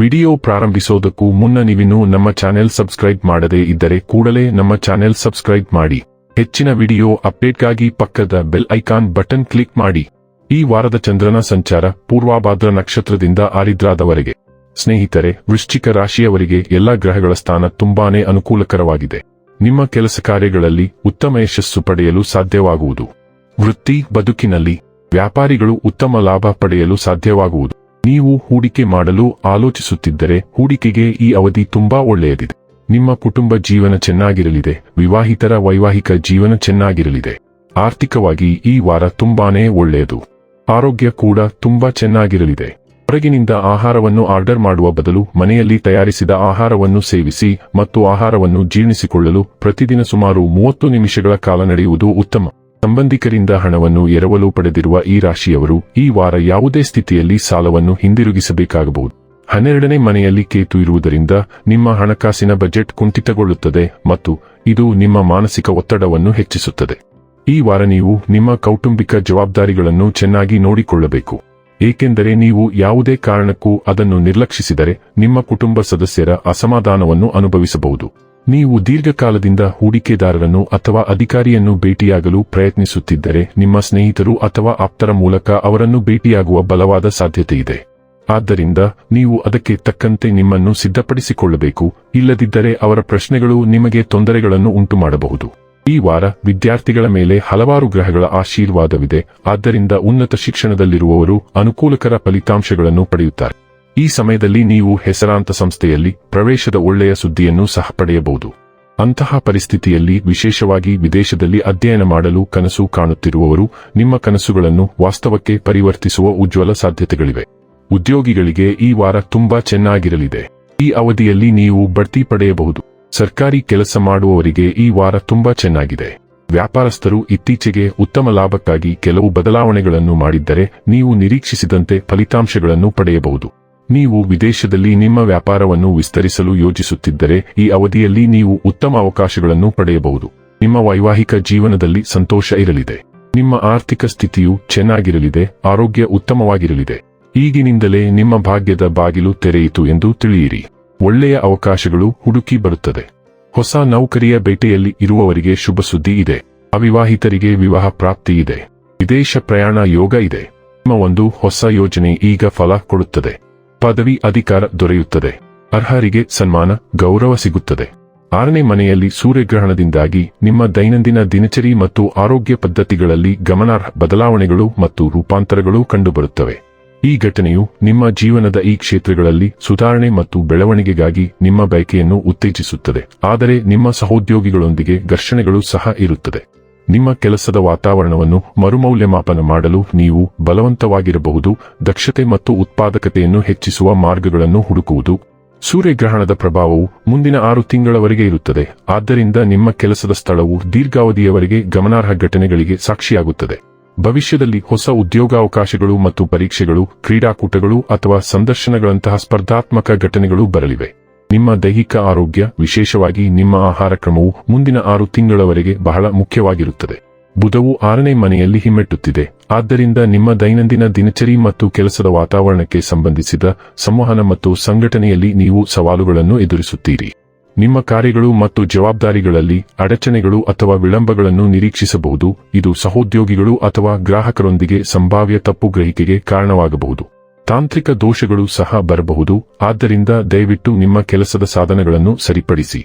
Video ಪ್ರಾರಂಭಿಸೋದಕ್ಕೂ ಮುನ್ನ ನೀವಿನ್ನೂ ನಮ್ಮ ಚಾನೆಲ್ ಸಬ್ಸ್ಕ್ರೈಬ್ ಮಾಡದೇ ಇದ್ದರೆ ಕೂಡಲೇ ನಮ್ಮ ಚಾನೆಲ್ ಸಬ್ಸ್ಕ್ರೈಬ್ ಮಾಡಿ. ಹೆಚ್ಚಿನ ವಿಡಿಯೋ ಅಪ್ಡೇಟ್ಗಾಗಿ ಪಕ್ಕದ ಬೆಲ್ ಐಕಾನ್ ಬಟನ್ ಕ್ಲಿಕ್ ಮಾಡಿ. ಈ ವಾರದ ಚಂದ್ರನ ಸಂಚಾರ ಪೂರ್ವಾಭಾದ್ರ ನಕ್ಷತ್ರದಿಂದ ಆರಿದ್ರಾದವರೆಗೆ. ಸ್ನೇಹಿತರೆ, ವೃಶ್ಚಿಕ ರಾಶಿಯವರಿಗೆ ಎಲ್ಲಾ ಗ್ರಹಗಳ ಸ್ಥಾನ ತುಂಬಾನೇ ಅನುಕೂಲಕರವಾಗಿದೆ. ನಿಮ್ಮ ಕೆಲಸ ಕಾರ್ಯಗಳಲ್ಲಿ ಉತ್ತಮ ಯಶಸ್ಸು ಪಡೆಯಲು ಸಾಧ್ಯವಾಗುವುದು. ವೃತ್ತಿ, ಬದುಕಿನಲ್ಲಿ ವ್ಯಾಪಾರಿಗಳು ಉತ್ತಮ ಲಾಭ ಪಡೆಯಲು ಸಾಧ್ಯವಾಗುವುದು. ನೀವು ಹೂಡಿಕೆ ಮಾಡಲು ಆಲೋಚಿಸುತ್ತಿದ್ದರೆ ಹೂಡಿಕೆಗೆ ಈ ಅವಧಿ ತುಂಬಾ ಒಳ್ಳೆಯದಿದೆ. ನಿಮ್ಮ ಕುಟುಂಬ ಜೀವನ ಚೆನ್ನಾಗಿರಲಿದೆ, ವಿವಾಹಿತರ ವೈವಾಹಿಕ ಜೀವನ ಚೆನ್ನಾಗಿರಲಿದೆ. ಆರ್ಥಿಕವಾಗಿ ಈ ವಾರ ತುಂಬಾನೇ ಒಳ್ಳೆಯದು. ಆರೋಗ್ಯ ಕೂಡ ತುಂಬಾ ಚೆನ್ನಾಗಿರಲಿದೆ. ಹೊರಗಿನಿಂದ ಆಹಾರವನ್ನು ಆರ್ಡರ್ ಮಾಡುವ ಬದಲು ಮನೆಯಲ್ಲಿ ತಯಾರಿಸಿದ ಆಹಾರವನ್ನು ಸೇವಿಸಿ ಮತ್ತು ಆಹಾರವನ್ನು ಜೀರ್ಣಿಸಿಕೊಳ್ಳಲು ಪ್ರತಿದಿನ ಸುಮಾರು ಮೂವತ್ತು ನಿಮಿಷಗಳ ಕಾಲ ನಡೆಯುವುದು ಉತ್ತಮ. ಸಂಬಂಧಿಕರಿಂದ ಹಣವನ್ನು ಎರವಲು ಪಡೆದಿರುವ ಈ ರಾಶಿಯವರು ಈ ವಾರ ಯಾವುದೇ ಸ್ಥಿತಿಯಲ್ಲಿ ಸಾಲವನ್ನು ಹಿಂದಿರುಗಿಸಬೇಕಾಗಬಹುದು. ಹನ್ನೆರಡನೇ ಮನೆಯಲ್ಲಿ ಕೇತು ಇರುವುದರಿಂದ ನಿಮ್ಮ ಹಣಕಾಸಿನ ಬಜೆಟ್ ಕುಂಠಿತಗೊಳ್ಳುತ್ತದೆ ಮತ್ತು ಇದು ನಿಮ್ಮ ಮಾನಸಿಕ ಒತ್ತಡವನ್ನು ಹೆಚ್ಚಿಸುತ್ತದೆ. ಈ ವಾರ ನೀವು ನಿಮ್ಮ ಕೌಟುಂಬಿಕ ಜವಾಬ್ದಾರಿಗಳನ್ನು ಚೆನ್ನಾಗಿ ನೋಡಿಕೊಳ್ಳಬೇಕು. ಏಕೆಂದರೆ ನೀವು ಯಾವುದೇ ಕಾರಣಕ್ಕೂ ಅದನ್ನು ನಿರ್ಲಕ್ಷಿಸಿದರೆ ನಿಮ್ಮ ಕುಟುಂಬ ಸದಸ್ಯರ ಅಸಮಾಧಾನವನ್ನು ಅನುಭವಿಸಬಹುದು. ನೀವು ದೀರ್ಘಕಾಲದಿಂದ ಹೂಡಿಕೆದಾರರನ್ನು ಅಥವಾ ಅಧಿಕಾರಿಯನ್ನು ಭೇಟಿಯಾಗಲು ಪ್ರಯತ್ನಿಸುತ್ತಿದ್ದರೆ ನಿಮ್ಮ ಸ್ನೇಹಿತರು ಅಥವಾ ಆಪ್ತರ ಮೂಲಕ ಅವರನ್ನು ಭೇಟಿಯಾಗುವ ಬಲವಾದ ಸಾಧ್ಯತೆಯಿದೆ. ಆದ್ದರಿಂದ ನೀವು ಅದಕ್ಕೆ ತಕ್ಕಂತೆ ನಿಮ್ಮನ್ನು ಸಿದ್ಧಪಡಿಸಿಕೊಳ್ಳಬೇಕು, ಇಲ್ಲದಿದ್ದರೆ ಅವರ ಪ್ರಶ್ನೆಗಳು ನಿಮಗೆ ತೊಂದರೆಗಳನ್ನು ಉಂಟುಮಾಡಬಹುದು. ಈ ವಾರ ವಿದ್ಯಾರ್ಥಿಗಳ ಮೇಲೆ ಹಲವಾರು ಗ್ರಹಗಳ ಆಶೀರ್ವಾದವಿದೆ, ಆದ್ದರಿಂದ ಉನ್ನತ ಶಿಕ್ಷಣದಲ್ಲಿರುವವರು ಅನುಕೂಲಕರ ಫಲಿತಾಂಶಗಳನ್ನು ಪಡೆಯುತ್ತಾರೆ. ಈ ಸಮಯದಲ್ಲಿ ನೀವು ಹೆಸರಾಂತ ಸಂಸ್ಥೆಯಲ್ಲಿ ಪ್ರವೇಶದ ಒಳ್ಳೆಯ ಸುದ್ದಿಯನ್ನು ಸಹ ಪಡೆಯಬಹುದು. ಅಂತಹ ಪರಿಸ್ಥಿತಿಯಲ್ಲಿ ವಿಶೇಷವಾಗಿ ವಿದೇಶದಲ್ಲಿ ಅಧ್ಯಯನ ಮಾಡಲು ಕನಸು ಕಾಣುತ್ತಿರುವವರು ನಿಮ್ಮ ಕನಸುಗಳನ್ನು ವಾಸ್ತವಕ್ಕೆ ಪರಿವರ್ತಿಸುವ ಉಜ್ವಲ ಸಾಧ್ಯತೆಗಳಿವೆ. ಉದ್ಯೋಗಿಗಳಿಗೆ ಈ ವಾರ ತುಂಬಾ ಚೆನ್ನಾಗಿರಲಿದೆ. ಈ ಅವಧಿಯಲ್ಲಿ ನೀವು ಬಡ್ತಿ ಪಡೆಯಬಹುದು. ಸರ್ಕಾರಿ ಕೆಲಸ ಮಾಡುವವರಿಗೆ ಈ ವಾರ ತುಂಬಾ ಚೆನ್ನಾಗಿದೆ. ವ್ಯಾಪಾರಸ್ಥರು ಇತ್ತೀಚೆಗೆ ಉತ್ತಮ ಲಾಭಕ್ಕಾಗಿ ಕೆಲವು ಬದಲಾವಣೆಗಳನ್ನು ಮಾಡಿದ್ದರೆ ನೀವು ನಿರೀಕ್ಷಿಸಿದಂತೆ ಫಲಿತಾಂಶಗಳನ್ನು ಪಡೆಯಬಹುದು. ನೀವು ವಿದೇಶದಲ್ಲಿ ನಿಮ್ಮ ವ್ಯಾಪಾರವನ್ನು ವಿಸ್ತರಿಸಲು ಯೋಜಿಸುತ್ತಿದ್ದರೆ ಈ ಅವಧಿಯಲ್ಲಿ ನೀವು ಉತ್ತಮ ಅವಕಾಶಗಳನ್ನು ಪಡೆಯಬಹುದು. ನಿಮ್ಮ ವೈವಾಹಿಕ ಜೀವನದಲ್ಲಿ ಸಂತೋಷ ಇರಲಿದೆ. ನಿಮ್ಮ ಆರ್ಥಿಕ ಸ್ಥಿತಿಯು ಚೆನ್ನಾಗಿರಲಿದೆ, ಆರೋಗ್ಯ ಉತ್ತಮವಾಗಿರಲಿದೆ. ಈಗಿನಿಂದಲೇ ನಿಮ್ಮ ಭಾಗ್ಯದ ಬಾಗಿಲು ತೆರೆಯಿತು ಎಂದು ತಿಳಿಯಿರಿ. ಒಳ್ಳೆಯ ಅವಕಾಶಗಳು ಹುಡುಕಿ ಬರುತ್ತದೆ. ಹೊಸ ನೌಕರಿಯ ಬೇಟೆಯಲ್ಲಿ ಇರುವವರಿಗೆ ಶುಭ ಸುದ್ದಿ ಇದೆ. ಅವಿವಾಹಿತರಿಗೆ ವಿವಾಹ ಪ್ರಾಪ್ತಿ ಇದೆ. ವಿದೇಶ ಪ್ರಯಾಣ ಯೋಗ ಇದೆ. ನಿಮ್ಮ ಒಂದು ಹೊಸ ಯೋಜನೆ ಈಗ ಫಲ ಕೊಡುತ್ತದೆ. ಪದವಿ ಅಧಿಕಾರ ದೊರೆಯುತ್ತದೆ. ಅರ್ಹರಿಗೆ ಸನ್ಮಾನ, ಗೌರವ ಸಿಗುತ್ತದೆ. ಆರನೇ ಮನೆಯಲ್ಲಿ ಸೂರ್ಯಗ್ರಹಣದಿಂದಾಗಿ ನಿಮ್ಮ ದೈನಂದಿನ ದಿನಚರಿ ಮತ್ತು ಆರೋಗ್ಯ ಪದ್ಧತಿಗಳಲ್ಲಿ ಗಮನಾರ್ಹ ಬದಲಾವಣೆಗಳು ಮತ್ತು ರೂಪಾಂತರಗಳು ಕಂಡುಬರುತ್ತವೆ. ಈ ಘಟನೆಯು ನಿಮ್ಮ ಜೀವನದ ಈ ಕ್ಷೇತ್ರಗಳಲ್ಲಿ ಸುಧಾರಣೆ ಮತ್ತು ಬೆಳವಣಿಗೆಗಾಗಿ ನಿಮ್ಮ ಬಯಕೆಯನ್ನು ಉತ್ತೇಜಿಸುತ್ತದೆ. ಆದರೆ ನಿಮ್ಮ ಸಹೋದ್ಯೋಗಿಗಳೊಂದಿಗೆ ಘರ್ಷಣೆಗಳು ಸಹ ಇರುತ್ತದೆ. ನಿಮ್ಮ ಕೆಲಸದ ವಾತಾವರಣವನ್ನು ಮರುಮೌಲ್ಯಮಾಪನ ಮಾಡಲು ನೀವು ಬಲವಂತವಾಗಿರಬಹುದು, ದಕ್ಷತೆ ಮತ್ತು ಉತ್ಪಾದಕತೆಯನ್ನು ಹೆಚ್ಚಿಸುವ ಮಾರ್ಗಗಳನ್ನು ಹುಡುಕುವುದು. ಸೂರ್ಯಗ್ರಹಣದ ಪ್ರಭಾವವು ಮುಂದಿನ ಆರು ತಿಂಗಳವರೆಗೆ ಇರುತ್ತದೆ, ಆದ್ದರಿಂದ ನಿಮ್ಮ ಕೆಲಸದ ಸ್ಥಳವು ದೀರ್ಘಾವಧಿಯವರೆಗೆ ಗಮನಾರ್ಹ ಘಟನೆಗಳಿಗೆ ಸಾಕ್ಷಿಯಾಗುತ್ತದೆ. ಭವಿಷ್ಯದಲ್ಲಿ ಹೊಸ ಉದ್ಯೋಗಾವಕಾಶಗಳು ಮತ್ತು ಪರೀಕ್ಷೆಗಳು, ಕ್ರೀಡಾಕೂಟಗಳು ಅಥವಾ ಸಂದರ್ಶನಗಳಂತಹ ಸ್ಪರ್ಧಾತ್ಮಕ ಘಟನೆಗಳು ಬರಲಿವೆ. ನಿಮ್ಮ ದೈಹಿಕ ಆರೋಗ್ಯ, ವಿಶೇಷವಾಗಿ ನಿಮ್ಮ ಆಹಾರ ಕ್ರಮವು ಮುಂದಿನ ಆರು ತಿಂಗಳವರೆಗೆ ಬಹಳ ಮುಖ್ಯವಾಗಿರುತ್ತದೆ. ಬುಧವು ಆರನೇ ಮನೆಯಲ್ಲಿ ಹಿಮ್ಮೆಟ್ಟುತ್ತಿದೆ. ಆದ್ದರಿಂದ ನಿಮ್ಮ ದೈನಂದಿನ ದಿನಚರಿ ಮತ್ತು ಕೆಲಸದ ವಾತಾವರಣಕ್ಕೆ ಸಂಬಂಧಿಸಿದ ಸಂವಹನ ಮತ್ತು ಸಂಘಟನೆಯಲ್ಲಿ ನೀವು ಸವಾಲುಗಳನ್ನು ಎದುರಿಸುತ್ತೀರಿ. ನಿಮ್ಮ ಕಾರ್ಯಗಳು ಮತ್ತು ಜವಾಬ್ದಾರಿಗಳಲ್ಲಿ ಅಡಚಣೆಗಳು ಅಥವಾ ವಿಳಂಬಗಳನ್ನು ನಿರೀಕ್ಷಿಸಬಹುದು. ಇದು ಸಹೋದ್ಯೋಗಿಗಳು ಅಥವಾ ಗ್ರಾಹಕರೊಂದಿಗೆ ಸಂಭಾವ್ಯ ತಪ್ಪು ಗ್ರಹಿಕೆಗೆ ಕಾರಣವಾಗಬಹುದು. ತಾಂತ್ರಿಕ ದೋಷಗಳು ಸಹ ಬರಬಹುದು. ಆದ್ದರಿಂದ ದಯವಿಟ್ಟು ನಿಮ್ಮ ಕೆಲಸದ ಸಾಧನಗಳನ್ನು ಸರಿಪಡಿಸಿ.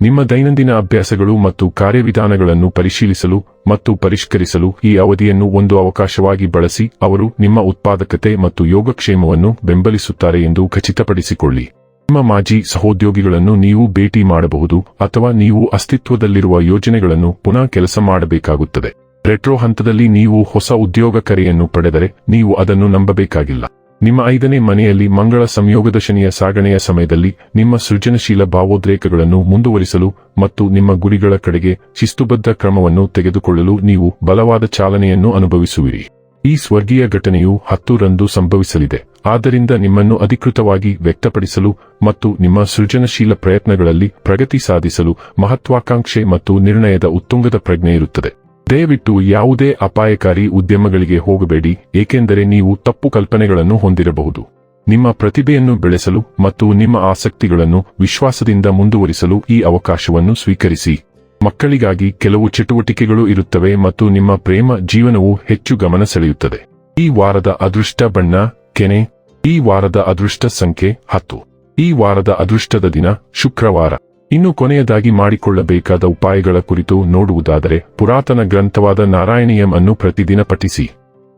ನಿಮ್ಮ ದೈನಂದಿನ ಅಭ್ಯಾಸಗಳು ಮತ್ತು ಕಾರ್ಯವಿಧಾನಗಳನ್ನು ಪರಿಶೀಲಿಸಲು ಮತ್ತು ಪರಿಷ್ಕರಿಸಲು ಈ ಅವಧಿಯನ್ನು ಒಂದು ಅವಕಾಶವಾಗಿ ಬಳಸಿ ಅವರು ನಿಮ್ಮ ಉತ್ಪಾದಕತೆ ಮತ್ತು ಯೋಗಕ್ಷೇಮವನ್ನು ಬೆಂಬಲಿಸುತ್ತಾರೆ ಎಂದು ಖಚಿತಪಡಿಸಿಕೊಳ್ಳಿ. ನಿಮ್ಮ ಮಾಜಿ ಸಹೋದ್ಯೋಗಿಗಳನ್ನು ನೀವು ಭೇಟಿ ಮಾಡಬಹುದು ಅಥವಾ ನೀವು ಅಸ್ತಿತ್ವದಲ್ಲಿರುವ ಯೋಜನೆಗಳನ್ನು ಪುನಃ ಕೆಲಸ ಮಾಡಬೇಕಾಗುತ್ತದೆ. ರೆಟ್ರೋ ಹಂತದಲ್ಲಿ ನೀವು ಹೊಸ ಉದ್ಯೋಗ ಕರೆಯನ್ನು ಪಡೆದರೆ ನೀವು ಅದನ್ನು ನಂಬಬೇಕಾಗಿಲ್ಲ. ನಿಮ್ಮ ಐದನೇ ಮನೆಯಲ್ಲಿ ಮಂಗಳ ಸಂಯೋಗದ ಶನಿಯ ಸಾಗಣೆಯ ಸಮಯದಲ್ಲಿ ನಿಮ್ಮ ಸೃಜನಶೀಲ ಭಾವೋದ್ರೇಕಗಳನ್ನು ಮುಂದುವರಿಸಲು ಮತ್ತು ನಿಮ್ಮ ಗುರಿಗಳ ಕಡೆಗೆ ಶಿಸ್ತುಬದ್ಧ ಕ್ರಮವನ್ನು ತೆಗೆದುಕೊಳ್ಳಲು ನೀವು ಬಲವಾದ ಚಾಲನೆಯನ್ನು ಅನುಭವಿಸುವಿರಿ. ಈ ಸ್ವರ್ಗೀಯ ಘಟನೆಯು ಹತ್ತು ರಂದು ಸಂಭವಿಸಲಿದೆ. ಆದ್ದರಿಂದ ನಿಮ್ಮನ್ನು ಅಧಿಕೃತವಾಗಿ ವ್ಯಕ್ತಪಡಿಸಲು ಮತ್ತು ನಿಮ್ಮ ಸೃಜನಶೀಲ ಪ್ರಯತ್ನಗಳಲ್ಲಿ ಪ್ರಗತಿ ಸಾಧಿಸಲು ಮಹತ್ವಾಕಾಂಕ್ಷೆ ಮತ್ತು ನಿರ್ಣಯದ ಉತ್ತುಂಗದ ಪ್ರಜ್ಞೆ ಇರುತ್ತದೆ. ದಯವಿಟ್ಟು ಯಾವುದೇ ಅಪಾಯಕಾರಿ ಉದ್ಯಮಗಳಿಗೆ ಹೋಗಬೇಡಿ, ಏಕೆಂದರೆ ನೀವು ತಪ್ಪು ಕಲ್ಪನೆಗಳನ್ನು ಹೊಂದಿರಬಹುದು. ನಿಮ್ಮ ಪ್ರತಿಭೆಯನ್ನು ಬೆಳೆಸಲು ಮತ್ತು ನಿಮ್ಮ ಆಸಕ್ತಿಗಳನ್ನು ವಿಶ್ವಾಸದಿಂದ ಮುಂದುವರಿಸಲು ಈ ಅವಕಾಶವನ್ನು ಸ್ವೀಕರಿಸಿ. ಮಕ್ಕಳಿಗಾಗಿ ಕೆಲವು ಚಟುವಟಿಕೆಗಳು ಇರುತ್ತವೆ ಮತ್ತು ನಿಮ್ಮ ಪ್ರೇಮ ಜೀವನವು ಹೆಚ್ಚು ಗಮನ ಸೆಳೆಯುತ್ತದೆ. ಈ ವಾರದ ಅದೃಷ್ಟ ಬಣ್ಣ, ಕೆನೆ. ಈ ವಾರದ ಅದೃಷ್ಟ ಸಂಖ್ಯೆ ಹತ್ತು. ಈ ವಾರದ ಅದೃಷ್ಟದ ದಿನ ಶುಕ್ರವಾರ. ಇನ್ನು ಕೊನೆಯದಾಗಿ ಮಾಡಿಕೊಳ್ಳಬೇಕಾದ ಉಪಾಯಗಳ ಕುರಿತು ನೋಡುವುದಾದರೆ ಪುರಾತನ ಗ್ರಂಥವಾದ ನಾರಾಯಣೀಯಂ ಅನ್ನು ಪ್ರತಿದಿನ ಪಠಿಸಿ.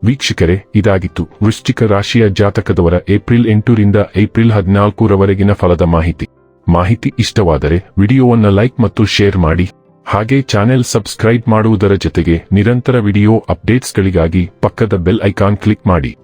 ವೀಕ್ಷಕರೇ, ಇದಾಗಿತ್ತು. ವೃಶ್ಚಿಕ ರಾಶಿಯ ಜಾತಕದವರ ಏಪ್ರಿಲ್ ಎಂಟರಿಂದ ಏಪ್ರಿಲ್ ಹದಿನಾಲ್ಕರವರೆಗಿನ ಫಲದ ಮಾಹಿತಿ. ಮಾಹಿತಿ ಇಷ್ಟವಾದರೆ ವಿಡಿಯೋವನ್ನು ಲೈಕ್ ಮತ್ತು ಶೇರ್ ಮಾಡಿ. ಹಾಗೆ ಚಾನೆಲ್ ಸಬ್ಸ್ಕ್ರೈಬ್ ಮಾಡುವುದರ ಜೊತೆಗೆ ನಿರಂತರ ವಿಡಿಯೋ ಅಪ್ಡೇಟ್ಸ್ಗಳಿಗಾಗಿ ಪಕ್ಕದ ಬೆಲ್ ಐಕಾನ್ ಕ್ಲಿಕ್ ಮಾಡಿ.